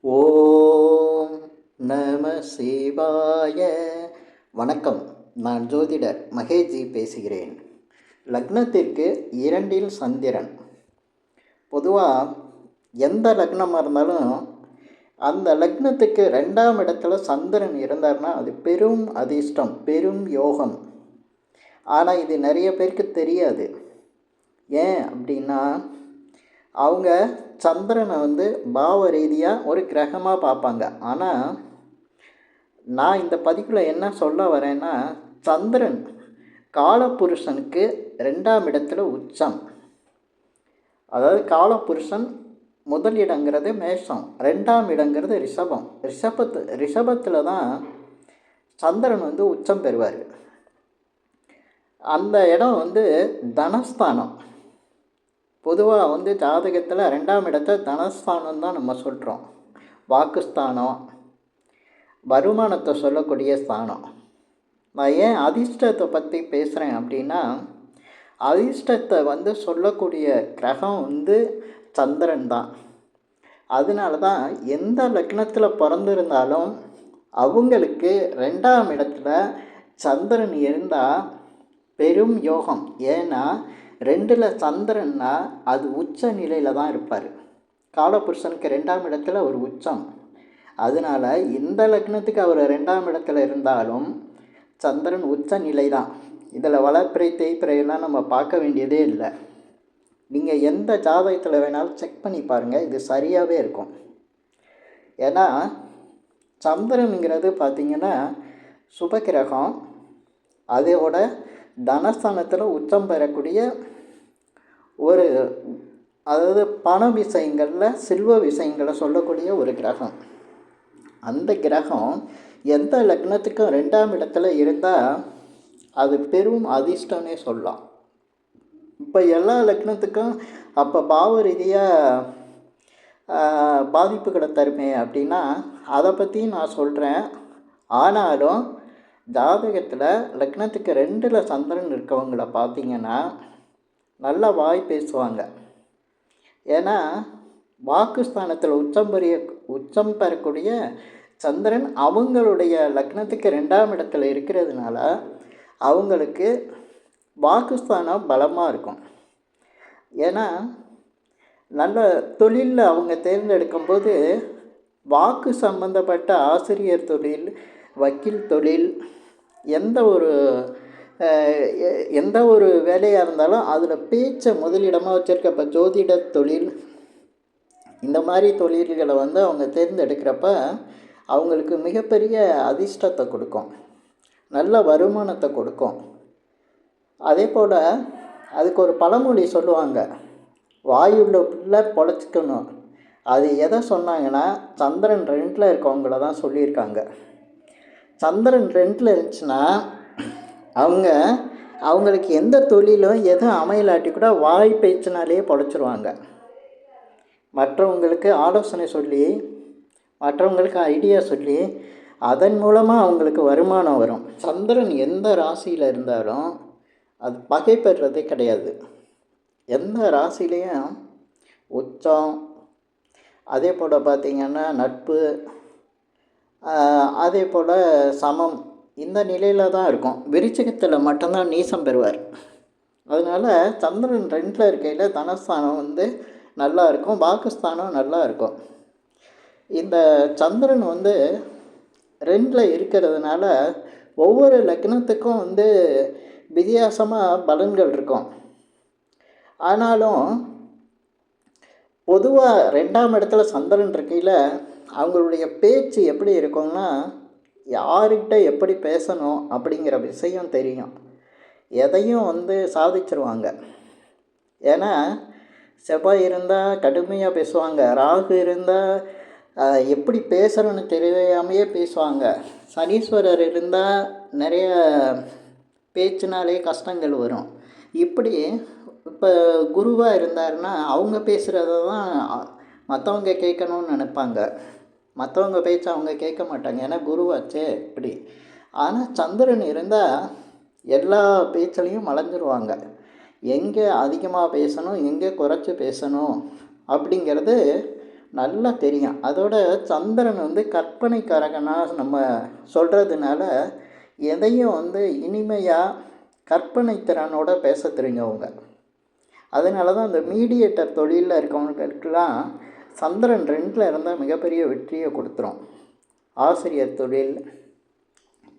ஓம் நம சிவாய. வணக்கம். நான் ஜோதிடர் மகேஜி பேசுகிறேன். லக்னத்திற்கு இரண்டில் சந்திரன். பொதுவாக எந்த லக்னமாக இருந்தாலும் அந்த லக்னத்துக்கு ரெண்டாம் இடத்துல சந்திரன் இருந்தார்னா அது பெரும் அதிர்ஷ்டம் பெரும் யோகம். ஆனால் இது நிறைய பேருக்கு தெரியாது. ஏன் அப்படின்னா அவங்க சந்திரனை வந்து பாவ ரீதியாக ஒரு கிரகமாக பார்ப்பாங்க. ஆனால் நான் இந்த பதிவில் என்ன சொல்ல வரேன்னா சந்திரன் காலபுருஷனுக்கு ரெண்டாம் இடத்துல உச்சம். அதாவது காலபுருஷன் முதல் இடங்கிறது மேஷம் ரெண்டாம் இடங்கிறது ரிஷபம். ரிஷபத்து ரிஷபத்தில் தான் சந்திரன் வந்து உச்சம் பெறுவார். அந்த இடம் வந்து தனஸ்தானம். பொதுவாக வந்து ஜாதகத்தில் ரெண்டாம் இடத்த தனஸ்தானம் தான் நம்ம சொல்கிறோம் வாக்குஸ்தானம் வருமானத்தை சொல்லக்கூடிய ஸ்தானம். நான் ஏன் அதிர்ஷ்டத்தை பற்றி பேசுகிறேன் அப்படின்னா அதிர்ஷ்டத்தை வந்து சொல்லக்கூடிய கிரகம் வந்து சந்திரன் தான். அதனால தான் எந்த லக்னத்தில் பிறந்திருந்தாலும் அவங்களுக்கு ரெண்டாம் இடத்துல சந்திரன் இருந்தால் பெரும் யோகம். ஏன்னா ரெண்டில் சந்திரன்னா அது உச்ச நிலையில் தான் இருப்பார். காலபுருஷனுக்கு ரெண்டாம் இடத்துல ஒரு உச்சம். அதனால் இந்த லக்னத்துக்கு அவர் ரெண்டாம் இடத்துல இருந்தாலும் சந்திரன் உச்ச நிலை தான் இதில் வளப்பிறை தேய்ப்பிறையெல்லாம் நம்ம பார்க்க வேண்டியதே இல்லை. நீங்கள் எந்த ஜாதகத்தில் வேணாலும் செக் பண்ணி பாருங்கள் இது சரியாகவே இருக்கும். ஏன்னா சந்திரனுங்கிறது பார்த்திங்கன்னா சுபகிரகம் அதோட தனஸ்தானத்தில் உச்சம் பெறக்கூடிய ஒரு அதாவது பண விஷயங்களில் செல்வ விஷயங்களை சொல்லக்கூடிய ஒரு கிரகம். அந்த கிரகம் எந்த லக்னத்துக்கும் ரெண்டாம் இடத்துல இருந்தால் அது பெரும் அதிர்ஷ்டம்னே சொல்லலாம். இப்போ எல்லா லக்னத்துக்கும் அப்போ பாவ ரீதியாக பாதிப்புகளை தருமே அப்படின்னா அதை பற்றி நான் சொல்கிறேன் ஆனாலும் ஜாதகத்தில் லக்னத்துக்கு ரெண்டில் சந்திரன் இருக்கவங்கள பார்த்தீங்கன்னா நல்லா வாய் பேசுவாங்க. ஏன்னா வாக்குஸ்தானத்தில் உச்சம் பெரிய உச்சம் பெறக்கூடிய சந்திரன் அவங்களுடைய லக்னத்துக்கு ரெண்டாம் இடத்துல இருக்கிறதுனால அவங்களுக்கு வாக்குஸ்தானம் பலமாக இருக்கும். ஏன்னா நல்ல தொழிலில் அவங்க தேர்ந்தெடுக்கும்போது வாக்கு சம்பந்தப்பட்ட ஆசிரியர் தொழில் வக்கீல் தொழில் எந்த ஒரு எந்த ஒரு வேலையாக இருந்தாலும் அதில் பேச்சை முதலிடமாக வச்சுருக்க இப்போ ஜோதிட தொழில் இந்த மாதிரி தொழில்களை வந்து அவங்க தேர்ந்தெடுக்கிறப்ப அவங்களுக்கு மிகப்பெரிய அதிர்ஷ்டத்தை கொடுக்கும். நல்ல வருமானத்தை கொடுக்கும். அதே போல் அதுக்கு ஒரு பழமொழி சொல்லுவாங்க வாயுள்ள உள்ள பொழைச்சிக்கணும். அது எதை சொன்னாங்கன்னா சந்திரன் ரெண்டில் இருக்கவங்கள தான் சொல்லியிருக்காங்க. சந்திரன் ரெண்டில் இருந்துச்சுன்னா அவங்க அவங்களுக்கு எந்த தொழிலும் எதுவும் அமையலாட்டி கூட வாய் பேச்சினாலே பொழைச்சிருவாங்க. மற்றவங்களுக்கு ஆலோசனை சொல்லி மற்றவங்களுக்கு ஐடியா சொல்லி அதன் மூலமாக அவங்களுக்கு வருமானம் வரும். சந்திரன் எந்த ராசியில் இருந்தாலும் அது பகை பெறுறதே கிடையாது. எந்த ராசிலையும் உச்சம் அதே போல் பார்த்திங்கன்னா நட்பு அதே போல் சமம். இந்த நிலையில் தான் இருக்கும். விருச்சிகத்தில் மட்டும்தான் நீசம் பெறுவார். அதனால் சந்திரன் ரெண்டில் இருக்கையில் தனஸ்தானம் வந்து நல்லா இருக்கும். பாகிஸ்தானம் நல்லா இருக்கும். இந்த சந்திரன் வந்து ரெண்டில் இருக்கிறதுனால ஒவ்வொரு லக்னத்துக்கும் வந்து வித்தியாசமாக பலன்கள் இருக்கும். ஆனாலும் பொதுவாக ரெண்டாம் இடத்துல சந்திரன் இருக்கையில் அவங்களுடைய பேச்சு எப்படி இருக்கும்னா யார்கிட்ட எப்படி பேசணும் அப்படிங்கிற விஷயம் தெரியும். எதையும் வந்து சாதிச்சிருவாங்க. ஏன்னா செவ்வாய் இருந்தால் கடுமையாக பேசுவாங்க. ராகு இருந்தால் எப்படி பேசுகிறோன்னு தெரியாமையே பேசுவாங்க. சனீஸ்வரர் இருந்தால் நிறைய பேச்சுனாலே கஷ்டங்கள் வரும். இப்படி இப்போ குருவாக இருந்தாருன்னா அவங்க பேசுகிறத தான் மற்றவங்க கேட்கணும்னு நினைப்பாங்க. மற்றவங்க பேச்சை அவங்க கேட்க மாட்டாங்க. ஏன்னா குருவாச்சே இப்படி. ஆனால் சந்திரன் இருந்தால் எல்லா பேச்சிலையும் மலைஞ்சிருவாங்க. எங்கே அதிகமாக பேசணும் எங்கே குறைச்சி பேசணும் அப்படிங்கிறது நல்லா தெரியும். அதோட சந்திரன் வந்து கற்பனைக்காரகனாக நம்ம சொல்கிறதுனால எதையும் வந்து இனிமையாக கற்பனை திறனோட பேச தெரிஞ்சவங்க. அதனால தான் அந்த மீடியேட்டர் தொழிலில் இருக்கவங்களுக்கெல்லாம் சந்திரன் ரெண்டில் இருந்தால் மிகப்பெரிய வெற்றியை கொடுத்துரும். ஆசிரியர் தொழில்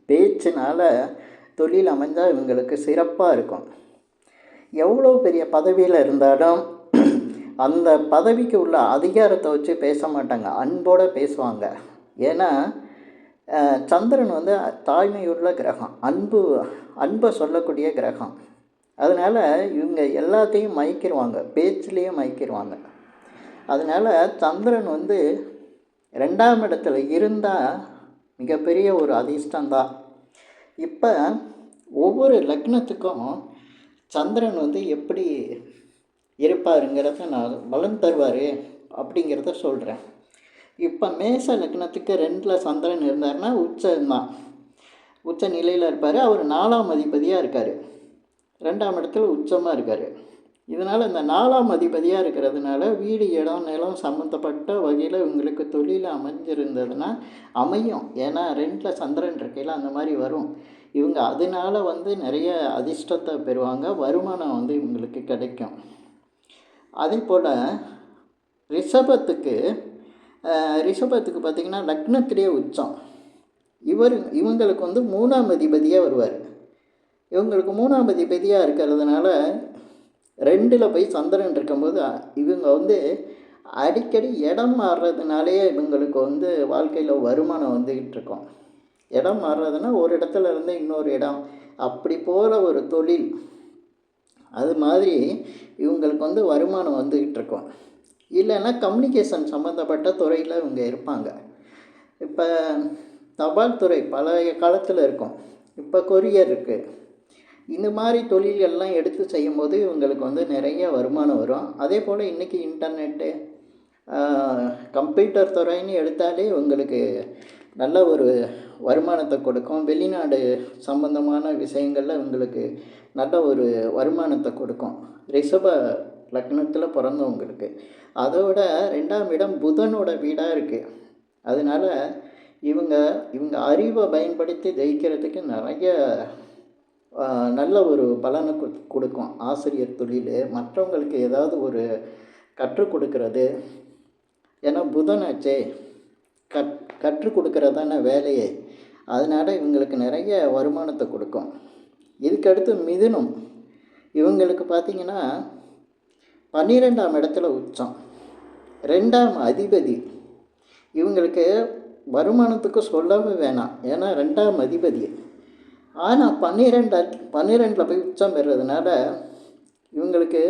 பேச்சினால் தொழில் அமைஞ்சால் இவங்களுக்கு சிறப்பாக இருக்கும். எவ்வளோ பெரிய பதவியில் இருந்தாலும் அந்த பதவிக்கு உள்ள அதிகாரத்தை வச்சு பேச மாட்டாங்க. அன்போடு பேசுவாங்க. ஏன்னா சந்திரன் வந்து தாய்மையுள்ள கிரகம். அன்பு அன்பை சொல்லக்கூடிய கிரகம். அதனால் இவங்க எல்லாத்தையும் மயக்கிடுவாங்க பேச்சிலேயே மயக்கிடுவாங்க அதனால் சந்திரன் வந்து ரெண்டாம் இடத்துல இருந்தால் மிகப்பெரிய ஒரு அதிர்ஷ்டந்தான் இப்போ ஒவ்வொரு லக்னத்துக்கும் சந்திரன் வந்து எப்படி இருப்பாருங்கிறத நான் பலன் தருவார் அப்படிங்கிறத சொல்கிறேன் இப்போ மேச லக்னத்துக்கு ரெண்டில் சந்திரன் இருந்தாருன்னா உச்சம்தான். உச்ச நிலையில் இருப்பார். அவர் நாலாம் அதிபதியாக இருக்கார். ரெண்டாம் இடத்துல உச்சமாக இருக்கார். இதனால் இந்த நாலாம் அதிபதியாக இருக்கிறதுனால வீடு இடம் நிலம் சம்மந்தப்பட்ட வகையில் உங்களுக்கு தொழில் அமைஞ்சிருந்ததுன்னா அமையும். ஏன்னா ரெண்டில் சந்திரன் இருக்கையில் அந்த மாதிரி வரும். இவங்க அதனால வந்து நிறைய அதிர்ஷ்டத்தை பெறுவாங்க. வருமானம் வந்து இவங்களுக்கு கிடைக்கும். அதே போல் ரிஷபத்துக்கு ரிஷபத்துக்கு பார்த்திங்கன்னா லக்னத்திலே உச்சம். இவர் இவங்களுக்கு வந்து மூணாம் அதிபதியாக வருவார். இவங்களுக்கு மூணாம் அதிபதியாக இருக்கிறதுனால ரெண்டில் போய் சந்திரன் இருக்கும்போது இவங்க வந்து அடிக்கடி இடம் மாறுறதுனாலே இவங்களுக்கு வந்து வாழ்க்கையில் வருமானம் வந்துக்கிட்டு இருக்கும். இடம் மாறுறதுன்னா ஒரு இடத்துல இருந்து இன்னொரு இடம் அப்படி போகிற ஒரு தொழில். அது மாதிரி இவங்களுக்கு வந்து வருமானம் வந்துக்கிட்டு இருக்கோம். இல்லைன்னா கம்யூனிகேஷன் சம்மந்தப்பட்ட துறையில் இவங்க இருப்பாங்க. இப்போ தபால் துறை பழைய காலத்தில் இருக்கும். இப்போ கொரியர் இருக்குது இந்த மாதிரி தொழில்கள்லாம் எடுத்து செய்யும்போது இவங்களுக்கு வந்து நிறைய வருமானம் வரும். அதே போல் இன்றைக்கி இன்டர்நெட்டு கம்ப்யூட்டர் துறைன்னு எடுத்தாலே உங்களுக்கு நல்ல ஒரு வருமானத்தை கொடுக்கும். வெளிநாடு சம்பந்தமான விஷயங்களில் உங்களுக்கு நல்ல ஒரு வருமானத்தை கொடுக்கும். ரிஷப லக்னத்தில் பிறந்தவங்களுக்கு. அதோட ரெண்டாம் இடம் புதனோட வீடாக இருக்குது அதனால் இவங்க இவங்க அறிவை பயன்படுத்தி ஜெயிக்கிறதுக்கு நிறைய நல்ல ஒரு பலனை கொடுக்கும். ஆசிரியர் தொழில் மற்றவங்களுக்கு ஏதாவது ஒரு கற்றுக் கொடுக்கறது. ஏன்னா புதனாச்சே கற் கற்றுக் கொடுக்கறதான வேலையே. அதனால் இவங்களுக்கு நிறைய வருமானத்தை கொடுக்கும். இதுக்கடுத்து மிதுனம். இவங்களுக்கு பார்த்தீங்கன்னா பன்னிரெண்டாம் இடத்துல உச்சம். ரெண்டாம் அதிபதி. இவங்களுக்கு வருமானத்துக்கு சொல்லவே வேணாம். ஏன்னா ரெண்டாம் அதிபதி. ஆனால் பன்னிரெண்டு பன்னிரெண்டில் போய் உச்சம் பெறுறதுனால இவங்களுக்கு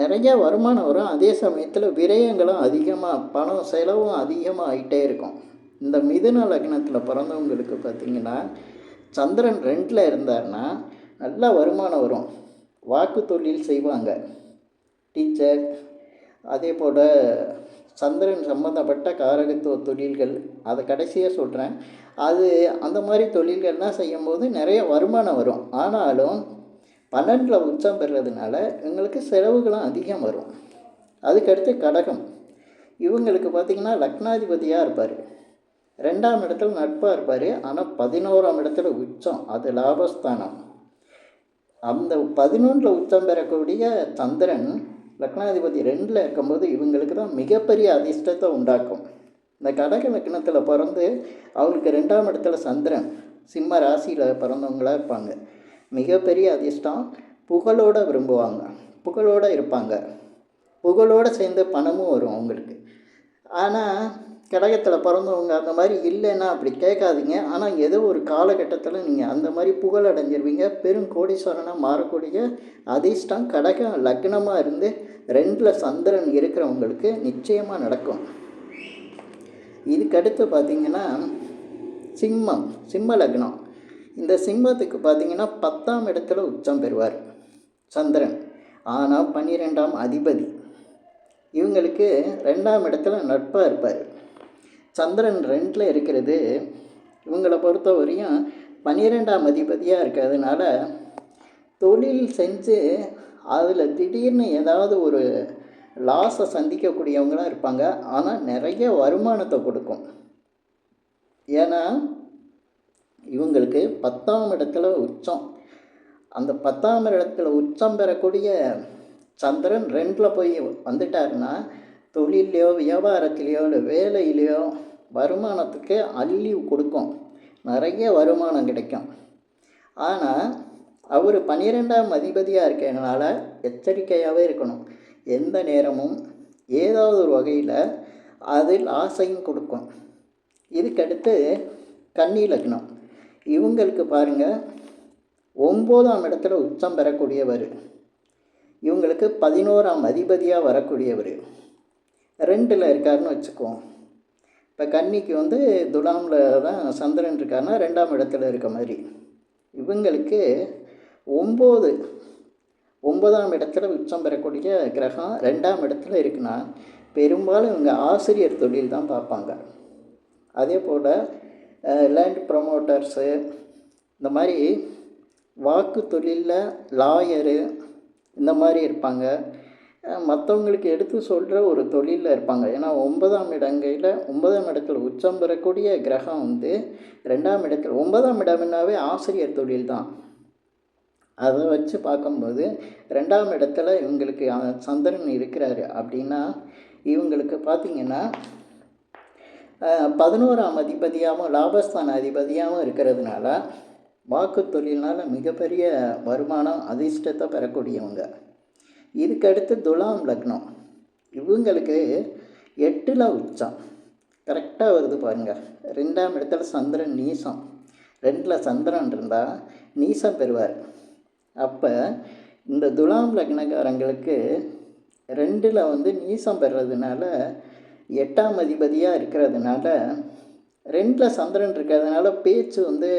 நிறைய வருமானம் வரும். அதே சமயத்தில் விரயங்களும் அதிகமாக பணம் செலவும் அதிகமாக ஆகிட்டே இருக்கும். இந்த மிதுன லக்னத்தில் பிறந்தவங்களுக்கு பார்த்திங்கன்னா சந்திரன் ரெண்டில் இருந்தாருன்னா நல்லா வருமானம் வரும். வாக்கு தொழில் செய்வாங்க. டீச்சர் அதே போல் சந்திரன் சம்மந்தப்பட்ட காரகத்துவ தொழில்கள் அதை கடைசியாக சொல்கிறேன் அது அந்த மாதிரி தொழில்கள்லாம் செய்யும்போது நிறைய வருமானம் வரும். ஆனாலும் பன்னெண்டில் உச்சம் பெறுறதுனால எங்களுக்கு செலவுகளும் அதிகம் வரும். அதுக்கடுத்து கடகம். இவங்களுக்கு பார்த்திங்கன்னா லக்னாதிபதியாக இருப்பார். ரெண்டாம் இடத்துல நட்பாக இருப்பார். ஆனால் பதினோராம் இடத்துல உச்சம். அது லாபஸ்தானம். அந்த பதினொன்றில் உச்சம் பெறக்கூடிய சந்திரன் லக்னாதிபதி ரெண்டில் இருக்கும்போது இவங்களுக்கு தான் மிகப்பெரிய அதிர்ஷ்டத்தை உண்டாக்கும். இந்த கடக லக்னத்தில் பிறந்து அவங்களுக்கு ரெண்டாம் இடத்துல சந்திரன் சிம்ம ராசியில் பிறந்தவங்களாக இருப்பாங்க. மிகப்பெரிய அதிர்ஷ்டம் புகழோடு விரும்புவாங்க. புகழோட இருப்பாங்க. புகழோடு சேர்ந்து பணமும் வரும் அவங்களுக்கு. ஆனால் கடகத்தில் பிறந்தவங்க அந்த மாதிரி இல்லைன்னா அப்படி கேட்காதீங்க. ஆனால் ஏதோ ஒரு காலகட்டத்தில் நீங்கள் அந்த மாதிரி புகழ் அடைஞ்சிருவீங்க. பெரும் கோடீஸ்வரனாக மாறக்கூடிய அதிர்ஷ்டம் கடகம் லக்னமாக இருந்து ரெண்டில் சந்திரன் இருக்கிறவங்களுக்கு நிச்சயமாக நடக்கும். இதுக்கடுத்து பார்த்தீங்கன்னா சிம்மம் சிம்ம லக்னம். இந்த சிம்மத்துக்கு பார்த்தீங்கன்னா பத்தாம் இடத்துல உச்சம் பெறுவார். சந்திரன். ஆனால் பன்னிரெண்டாம் அதிபதி. இவங்களுக்கு ரெண்டாம் இடத்துல நட்பாக இருப்பார். சந்திரன் ரெண்டில் இருக்கிறது இவங்களை பொறுத்த வரையும் பன்னிரெண்டாம் அதிபதியாக இருக்கிறதுனால தொழில் செஞ்சு அதில் திடீர்னு ஏதாவது ஒரு லாஸை சந்திக்கக்கூடியவங்களாம் இருப்பாங்க. ஆனால் நிறைய வருமானத்தை கொடுக்கும். ஏன்னா இவங்களுக்கு பத்தாம் இடத்துல உச்சம். அந்த பத்தாம் இடத்துல உச்சம் பெறக்கூடிய சந்திரன் ரெண்டில் போய் வந்துட்டாருன்னா தொழிலையோ வியாபாரத்திலையோ இல்லை வேலையிலையோ வருமானத்துக்கு அள்ளி கொடுக்கும். நிறைய வருமானம் கிடைக்கும். ஆனால் அவர் பன்னிரெண்டாம் அதிபதியாக இருக்கிறதுனால எச்சரிக்கையாகவே இருக்கணும். எந்த நேரமும் ஏதாவது ஒரு வகையில் அதில் ஆசையும் கொடுக்கும். இதுக்கடுத்து கன்னி லக்னம். இவங்களுக்கு பாருங்கள் ஒம்போதாம் இடத்துல உச்சம் பெறக்கூடியவர். இவங்களுக்கு பதினோராம் அதிபதியாக வரக்கூடியவர். ரெண்டில் இருக்காருன்னு வச்சுக்குவோம் இப்போ கன்னிக்கு வந்து துலாமில் தான் சந்திரன் இருக்காருன்னா ரெண்டாம் இடத்துல இருக்க மாதிரி. இவங்களுக்கு ஒம்பது ஒன்பதாம் இடத்துல உச்சம் பெறக்கூடிய கிரகம் ரெண்டாம் இடத்துல இருக்குன்னா பெரும்பாலும் இவங்க ஆசிரியர் தொழில் தான் பார்ப்பாங்க. அதே போல் லேண்ட் ப்ரமோட்டர்ஸு இந்த மாதிரி வாக்கு தொழிலில் லாயரு இந்த மாதிரி இருப்பாங்க. மற்றவங்களுக்கு எடுத்து சொல்கிற ஒரு தொழிலில் இருப்பாங்க. ஏன்னா ஒன்பதாம் இடங்கையில் ஒன்பதாம் இடத்துல உச்சம் பெறக்கூடிய கிரகம் வந்து ரெண்டாம் இடத்துல ஒன்பதாம் இடம்னாவே ஆசிரியர் தொழில் தான். அதை வச்சு பார்க்கும்போது ரெண்டாம் இடத்துல இவங்களுக்கு சந்திரன் இருக்கிறாரு அப்படின்னா இவங்களுக்கு பார்த்திங்கன்னா பதினோராம் அதிபதியாகவும் லாபஸ்தான அதிபதியாகவும் இருக்கிறதுனால வாக்கு தொழிலினால் மிகப்பெரிய வருமானம் அதிர்ஷ்டத்தை பெறக்கூடியவங்க. இதுக்கடுத்து துலாம் லக்னம். இவங்களுக்கு எட்டில் உச்சம். கரெக்டாக வருது பாருங்கள் ரெண்டாம் இடத்துல சந்திரன் நீசம். ரெண்டில் சந்திரன் இருந்தால் நீசம் பெறுவார். அப்போ இந்த துலாம் லக்னக்காரங்களுக்கு ரெண்டில் வந்து நீசம் பெறுறதுனால எட்டாம் அதிபதியாக இருக்கிறதுனால ரெண்டில் சந்திரன் இருக்கிறதுனால பேச்சு வந்து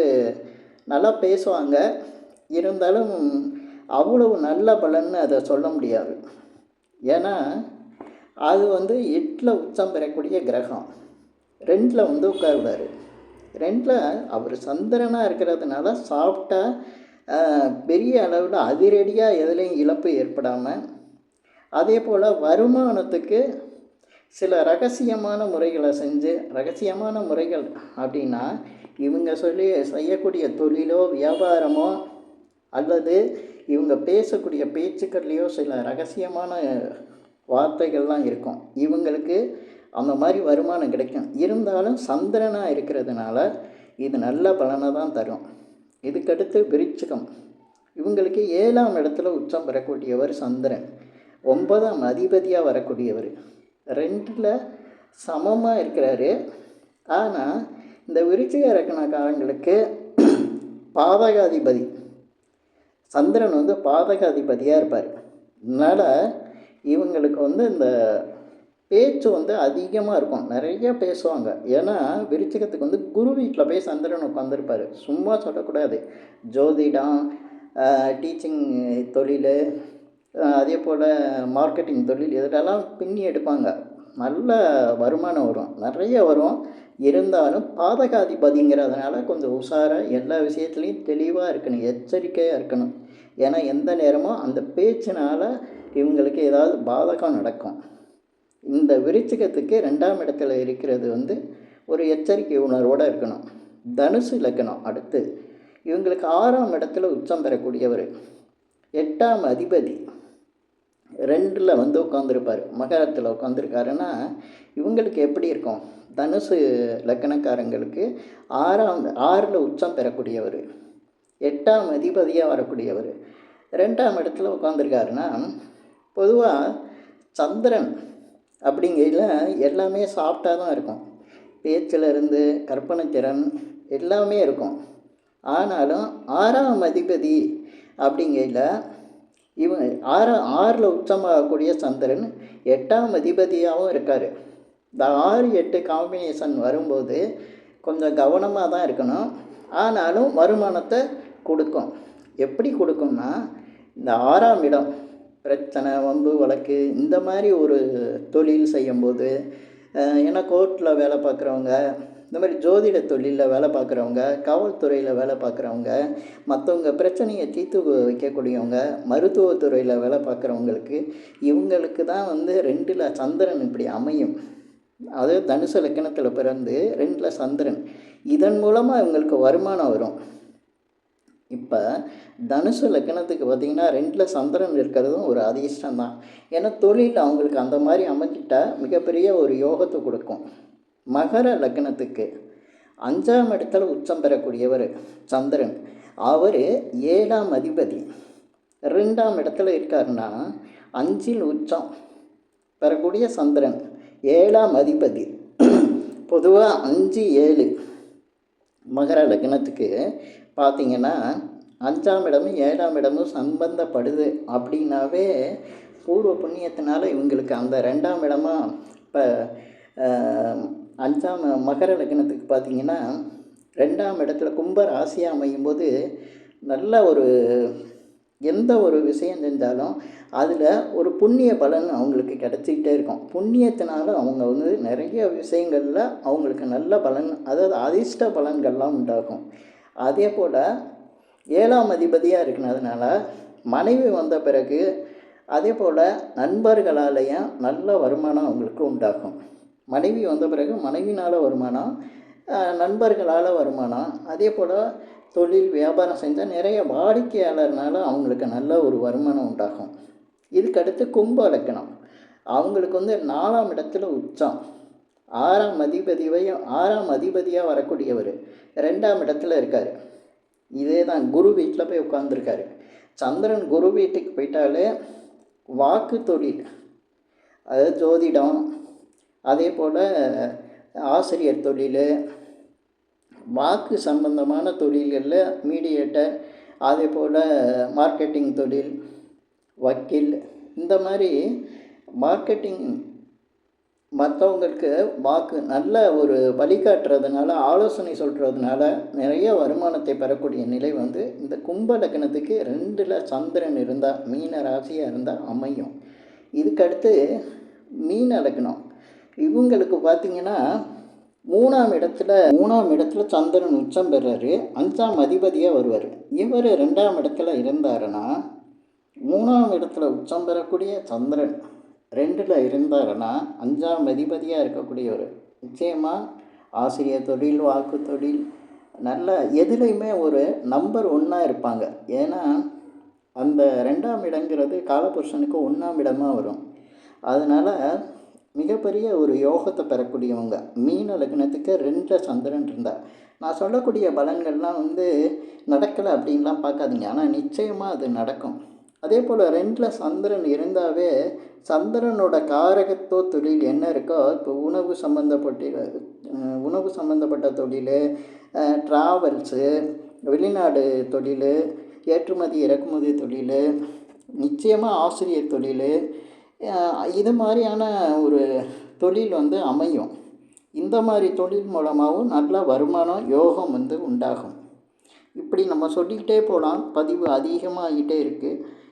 நல்லா பேசுவாங்க. இருந்தாலும் அவ்வளவு நல்ல பலன்னு அதை சொல்ல முடியாது. ஏன்னா அது வந்து எட்டில் உச்சம் பெறக்கூடிய கிரகம். ரெண்டில் வந்து உட்காருவார். ரெண்டில் அவர் சந்திரனாக இருக்கிறதுனால சாஃப்டாக பெரிய அளவில் அதிரடியாக எதுலேயும் இழப்பு ஏற்படாமல் அதே போல் வருமானத்துக்கு சில ரகசியமான முறைகளை செஞ்சு ரகசியமான முறைகள் அப்படின்னா இவங்க சொல்லி செய்யக்கூடிய தொழிலோ வியாபாரமோ அல்லது இவங்க பேசக்கூடிய பேச்சுக்கள்லேயோ சில ரகசியமான வார்த்தைகள்லாம் இருக்கும். இவங்களுக்கு அந்த மாதிரி வருமானம் கிடைக்கும். இருந்தாலும் சந்திரனாக இருக்கிறதுனால இது நல்ல பலனை தான் தரும். இதுக்கடுத்து விருச்சிகம். இவங்களுக்கு ஏழாம் இடத்துல உச்சம் பெறக்கூடியவர் சந்திரன். ஒன்பதாம் அதிபதியாக வரக்கூடியவர். ரெண்டில் சமமாக இருக்கிறாரு. ஆனால் இந்த விருச்சிக காலங்களுக்கு பாதகாதிபதி. சந்திரன் வந்து பாதகாதிபதியாக இருப்பார். அதனால் இவங்களுக்கு வந்து இந்த பேச்சு வந்து அதிகமாக இருக்கும். நிறைய பேசுவாங்க. ஏன்னா விருச்சிகத்துக்கு வந்து குரு வீட்டில் போய் சந்திரன் உட்காந்துருப்பார் சும்மா சொல்லக்கூடாது. ஜோதிடம் டீச்சிங் தொழில் அதே போல் மார்க்கெட்டிங் தொழில் இதெல்லாம் பின்னி எடுப்பாங்க. நல்ல வருமானம் வரும். நிறைய வரும். இருந்தாலும் பாதகாதிபதிங்கிறதுனால கொஞ்சம் உஷாராக எல்லா விஷயத்துலையும் தெளிவாக இருக்கணும். எச்சரிக்கையாக இருக்கணும். ஏன்னா எந்த நேரமும் அந்த பேச்சினால் இவங்களுக்கு ஏதாவது பாதகம் நடக்கும். இந்த விருச்சிகத்துக்கு ரெண்டாம் இடத்துல இருக்கிறது வந்து ஒரு எச்சரிக்கை உணர்வோடு இருக்கணும். தனுசு இலக்கணம் அடுத்து இவங்களுக்கு ஆறாம் இடத்துல உச்சம் பெறக்கூடியவர். எட்டாம் அதிபதி. ரெண்டில் வந்து உட்காந்துருப்பார் மகரத்தில் உட்காந்துருக்காருன்னா இவங்களுக்கு எப்படி இருக்கும்? தனுசு லக்கணக்காரங்களுக்கு ஆறாம் ஆறில் உச்சம் பெறக்கூடியவர். எட்டாம் அதிபதியாக வரக்கூடியவர். ரெண்டாம் இடத்துல உட்காந்துருக்காருன்னா பொதுவாக சந்திரன் அப்படிங்கையில் எல்லாமே சாஃப்டாக தான் இருக்கும். பேச்சிலிருந்து கற்பனை திறன் எல்லாமே இருக்கும். ஆனாலும் ஆறாம் அதிபதி அப்படிங்கையில் இவன் ஆறு ஆறில் உச்சமாகக்கூடிய சந்திரன் எட்டாம் அதிபதியாகவும் இருக்கார். இந்த ஆறு எட்டு காம்பினேஷன் வரும்போது கொஞ்சம் கவனமாக தான் இருக்கணும். ஆனாலும் வருமானத்தை கொடுக்கும். எப்படி கொடுக்கும்னா இந்த ஆறாம் இடம் பிரச்சனை வம்பு வழக்கு இந்த மாதிரி ஒரு தொழில் செய்யும்போது ஏன்னா கோர்ட்டில் வேலை பார்க்குறவங்க இந்த மாதிரி ஜோதிட தொழிலில் வேலை பார்க்குறவங்க காவல்துறையில் வேலை பார்க்குறவங்க மற்றவங்க பிரச்சனையை தீர்த்து வைக்கக்கூடியவங்க மருத்துவத்துறையில் வேலை பார்க்குறவங்களுக்கு இவங்களுக்கு தான் வந்து ரெண்டில் சந்திரன் இப்படி அமையும். அது தனுசு லக்கணத்தில் பிறந்து ரெண்டில் சந்திரன். இதன் மூலமாக இவங்களுக்கு வருமானம் வரும். இப்போ தனுசு லக்கணத்துக்கு பார்த்திங்கன்னா ரெண்டில் சந்திரன் இருக்கிறதும் ஒரு அதிர்ஷ்டம் தான் ஏன்னா தொழில் அவங்களுக்கு அந்த மாதிரி அமைஞ்சிட்டால் மிகப்பெரிய ஒரு யோகத்தை கொடுக்கும். மகர லக்னத்துக்கு அஞ்சாம் இடத்துல உச்சம் பெறக்கூடியவர் சந்திரன். அவர் ஏழாம் அதிபதி. ரெண்டாம் இடத்துல இருக்காருன்னா அஞ்சில் உச்சம் பெறக்கூடிய சந்திரன். ஏழாம் அதிபதி. பொதுவாக அஞ்சு ஏழு மகர லக்னத்துக்கு பார்த்திங்கன்னா அஞ்சாம் இடமும் ஏழாம் இடமும் சம்பந்தப்படுது அப்படின்னாவே பூர்வ புண்ணியத்தினால இவங்களுக்கு அந்த ரெண்டாம் இடமா இப்போ அஞ்சாம் மகர லக்னத்துக்கு பார்த்திங்கன்னா ரெண்டாம் இடத்துல கும்ப ராசியாக அமையும் போது நல்ல ஒரு எந்த ஒரு விஷயம் செஞ்சாலும் அதில் ஒரு புண்ணிய பலன் அவங்களுக்கு கிடச்சிக்கிட்டே இருக்கும். புண்ணியத்தினால அவங்க வந்து நிறைய விஷயங்களில் அவங்களுக்கு நல்ல பலன் அதாவது அதிர்ஷ்ட பலன்கள்லாம் உண்டாகும். அதே போல் ஏழாம் அதிபதியாக இருக்கிறதுனால மனைவி வந்த பிறகு அதே போல் நண்பர்களாலேயும் நல்ல வருமானம் அவங்களுக்கு உண்டாகும். மனைவி வந்த பிறகு மனைவினால் வருமானம் நண்பர்களால் வருமானம் அதே போல் தொழில் வியாபாரம் செஞ்சால் நிறைய வாடிக்கையாளர்னால அவங்களுக்கு நல்ல ஒரு வருமானம் உண்டாகும். இதுக்கடுத்து கும்ப இலக்கணம் அவங்களுக்கு வந்து நாலாம் இடத்துல உச்சம். ஆறாம் அதிபதிவையும் ஆறாம் அதிபதியாக வரக்கூடியவர். ரெண்டாம் இடத்துல இருக்கார். இதே தான் குரு வீட்டில் போய் உட்காந்துருக்காரு சந்திரன் குரு வீட்டுக்கு போயிட்டாலே வாக்கு தொழில் அதாவது ஜோதிடம் அதே போல் ஆசிரியர் தொழில் வாக்கு சம்பந்தமான தொழில்களில் மீடியேட்டர் அதே போல் மார்க்கெட்டிங் தொழில் வக்கீல் இந்த மாதிரி மார்க்கெட்டிங் மற்றவங்களுக்கு வாக்கு நல்ல ஒரு வழிகாட்டுறதுனால ஆலோசனை சொல்கிறதுனால நிறைய வருமானத்தை பெறக்கூடிய நிலை வந்து இந்த கும்ப லக்னத்துக்கு ரெண்டில் சந்திரன் இருந்தால் மீன ராசியாக இருந்தால் அமையும். இதுக்கடுத்து மீன லக்னம். இவங்களுக்கு பார்த்திங்கன்னா மூணாம் இடத்துல மூணாம் இடத்துல சந்திரன் உச்சம் பெறாரு அஞ்சாம் அதிபதியாக வருவார். இவர் ரெண்டாம் இடத்துல இருந்தாருன்னா மூணாம் இடத்துல உச்சம் பெறக்கூடிய சந்திரன். ரெண்டில் இருந்தாருன்னா அஞ்சாம் அதிபதியாக இருக்கக்கூடியவர். நிச்சயமாக ஆசிரியர் தொழில் வாக்கு தொழில் நல்ல எதுலேயுமே ஒரு நம்பர் ஒன்றாக இருப்பாங்க. ஏன்னா அந்த ரெண்டாம் இடங்கிறது காலபுருஷனுக்கு ஒன்றாம் இடமாக வரும். அதனால் மிகப்பெரிய ஒரு யோகத்தை பெறக்கூடியவங்க. மீன லக்னத்துக்கு ரெண்டு சந்திரன் இருந்தால் நான் சொல்லக்கூடிய பலன்கள்லாம் வந்து நடக்கலை அப்படின்லாம் பார்க்காதீங்க. ஆனால் நிச்சயமாக அது நடக்கும். அதே போல் ரெண்டில் சந்திரன் இருந்தாவே சந்திரனோட காரகத்துவ தொழில் என்ன இருக்கோ இப்போ உணவு சம்மந்தப்பட்ட உணவு சம்மந்தப்பட்ட தொழில் ட்ராவல்ஸு வெளிநாடு தொழில் ஏற்றுமதி இறக்குமதி தொழில் நிச்சயமாக ஆசிரியர் தொழில் இது மாதிரியான ஒரு தொழில் வந்து அமையும். இந்த மாதிரி தொழில் மூலமாகவும் நல்ல வருமானம் யோகம் வந்து உண்டாகும். இப்படி நம்ம சொல்லிக்கிட்டே போகலாம் பதிவு அதிகமாகிட்டே இருக்குது